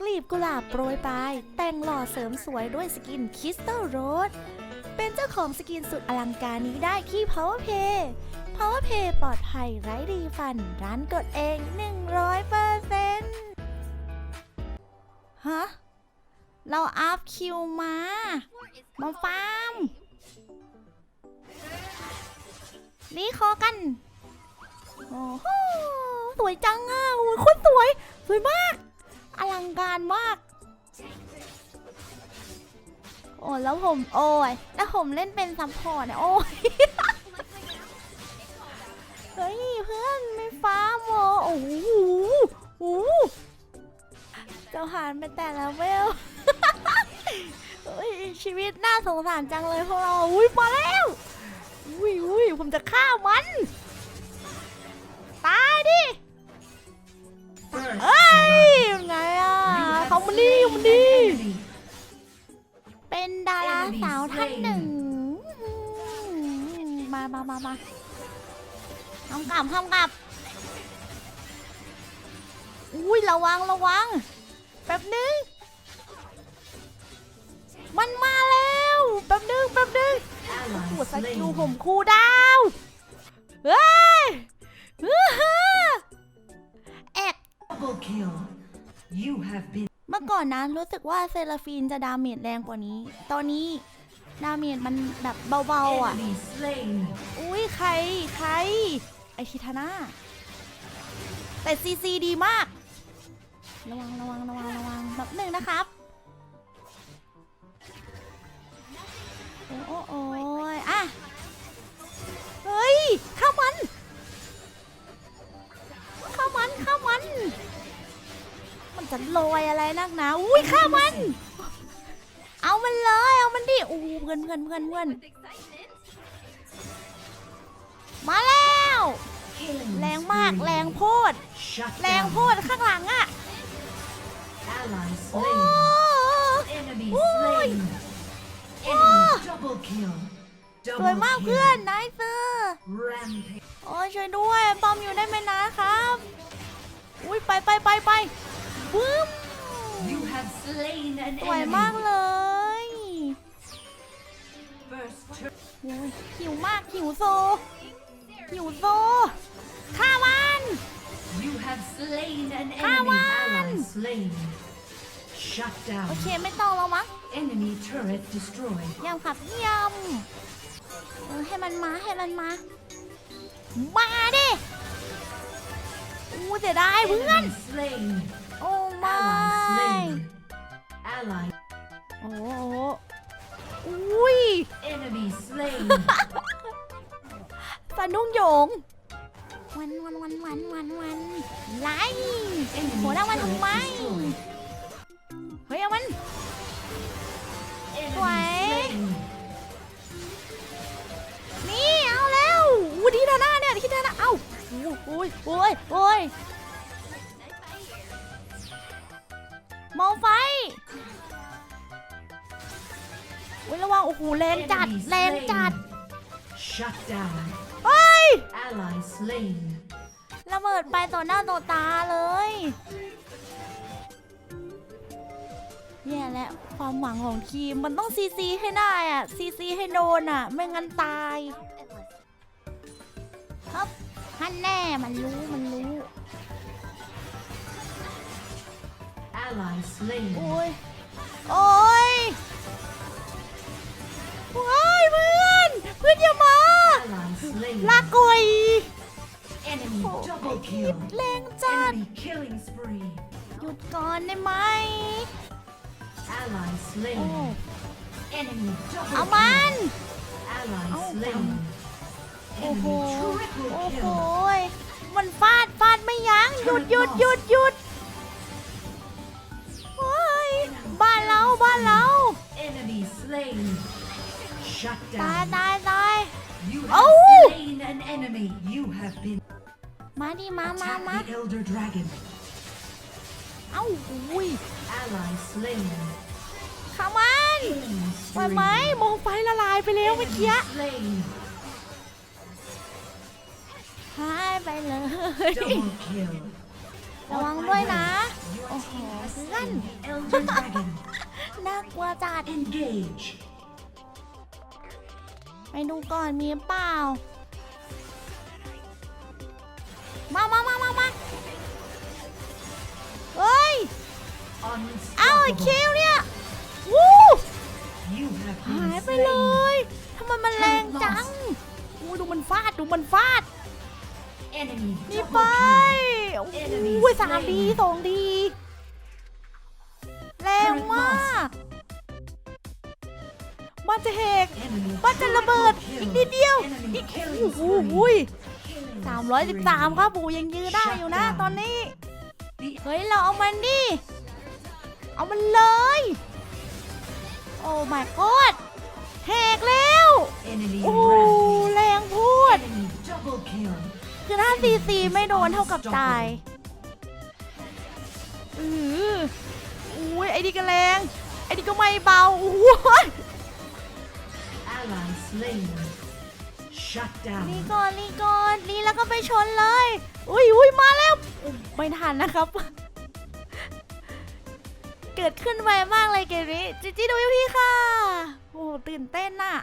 กลีบกุหลาบโปรยปลาย แต่งหล่อเสริมสวยด้วยสกินคิสตัลโรสเป็นเจ้าของสกินสุดอลังการนี้ได้ที่ PowerPay PowerPay ปลอดภัยไร้รีฟัน ร้านกดเอง 100%ฮะ เราอัพคิวมามาฟาร์มรีคอกัน โอ้โห สวยจังอะโอ้ยคนสวย สวยมาก ลังการมาก โอ้แล้วผมโอ้ยแล้วผมเล่นเป็นซัพพอร์ตเนี่ยโอ้ยเฮ้ยเพื่อนไม่ฟ้าโมโอ้โหโอ้โหจะผ่านไปแต่ละเวลเฮ้ยชีวิตน่าสงสารจังเลยพวกเรา อุ้ยมาแล้วอุ้ยอุ้ยผมจะฆ่ามัน ตายดิ เอ้ยไง เขามานี่มานี่ เป็นดาราสาวท่านหนึ่ง มามามามาทำกลับทำกลับ อุ้ยระวังระวัง แป๊บนึง มันมาแล้ว แป๊บนึงแป๊บนึงโอ้สกิลผมคูลดาวน์เฮ้ยอื้อหือแอก เมื่อก่อนนะรู้สึกว่าเซราฟีนจะดาเมจแรงกว่านี้ ตอนนี้ดาเมจมันแบบเบาๆอะ อุ้ยใครใคร ไอทิทาน่าแต่ซีซีดีมาก ระวังระวังระวังระวังแบบหนึ่งนะครับ โอ้โอ้ยอะ ลอยอะไรนักหนาอุ้ยข้ามัน เอามันเลย เอามันดิ อู้เพื่อนเพื่อนเพื่อนเพื่อนมาแล้ว แรงมาก แรงโพด แรงโพดข้างหลังอะ Ally โอ้ slain. Enemy Ôi. slain. Enemy double kill. สวยมากเพื่อนนายเซอร์โอ้ยช่วยด้วย ปอมอยู่ได้ไหมนะครับ อุ้ยไปไปไปไป บึ้ม You have slain an สวยมาก enemy. เลย First turn. โอ้ยหิวมากหิวโซ หิวโซฆ่ามัน You have slain an Come enemy. on. Ally slain. Shut โอ down. เคไม่ต้องแล้วมั้ง Enemy turret destroyed. ยำครับยำเออให้มันมาให้มันมา มาดิอู้เสียดายเพื่อน Enemy slain. โอ้ไม่ Ally slain. Ally. โอ้โหอุ้ย Enemy slain. สะดุ้งโยง วันวันวันวันวันวันไล่ Enemy โหแล้วมันทำไม turret destroyed. เฮ้ยเอามัน Enemy Quậy. slain. นี่เอาแล้วอู้ดีดาหน้าเนี่ยดีดาหน้าเอ้าอู้โอ้ยโอ้ยโอ้ย มองไฟอุ้ยระวังโอ้โหแรงจัด Enemy แรงจัด slain. Shut down. เฮ้ย Ally slain. ระเบิดไปต่อหน้าต่อตาเลยแย่แล้วความหวังของทีมมันต้องซีซีให้ได้อะซีซีให้โดนอะไม่งั้นตายครับฮันแน่มันรู้มันรู้ Ally slain. โอ้ย โอ้ยโอ้ยเพื่อน เพื่อนอย่ามา Ally slain. ลาก่อย Enemy โอ้ double คิด kill. แรงจัด Enemy killing spree. หยุดก่อนได้ไหม Ally โอ้ slain. Enemy เอา double มัน kill. Ally Âu, slain. โอ้โห Enemy triple โอ้โห kill. มันฟาดฟาดไม่ยั้งหยุดหยุดหยุดหยุด บ้านเราบ้านเรา Enemy slain. Shut ตาย down. ตายตาย You Âu. have slain an enemy. You have been มาดิมามา attack มา the elder dragon. เอ้าอุ้ย Ally slain. ขามัน Killing ไหวไหม spree. มองไฟละลายไปแล้วเมื่อ Enemy กี้ slain. หายไปเลย Double kill. ระวังด้วยนะ Fought Your Oh, team has run. slain the Elder Dragon. น่ากลัวจัด Engage. ไปดูก่อนมีเปล่า มามามามามาเฮ้ยเอาไอ้คิ Unstoppable. วเนี่ย วู้ You have หาย been ไปเล slain. ยทำไมมันแรงจังอู้ดูมันฟาด ดูมันฟาด Enemy นี่ไป double โอ้ Enemy โหสามดีสองดี แรงมาก มันจะเหก kill. Enemy มันจะระเบิด triple อีก kill. นิดเดียว Enemy อีก killing โอ้โห spree. สามร้อยสิบสามครับปูยังยืนได้อยู่นะตอนนี้ The เฮ้ย เราเอามันดิ เอามันเลย โอ้ my god แหกแล้ว enemy โอ้ rampage. แรงพูด Enemy double kill. คือถ้าซีซีไม่โดนเท่ากับตาย อือ อุ้ยไอ้นี่ก็แรง ไอ้นี่ก็ไม่เบาโอ้ย Ally slain. Shut รี down. ก่อนรีก่อนรีแล้วก็ไปชนเลย อุ้ยอุ้ยมาแล้วอุ๊ยไม่ทันนะครับ เกิดขึ้นไวมากเลยเกมนี้จิจิดูพี่ค่ะ โอ้ตื่นเต้นน่ะ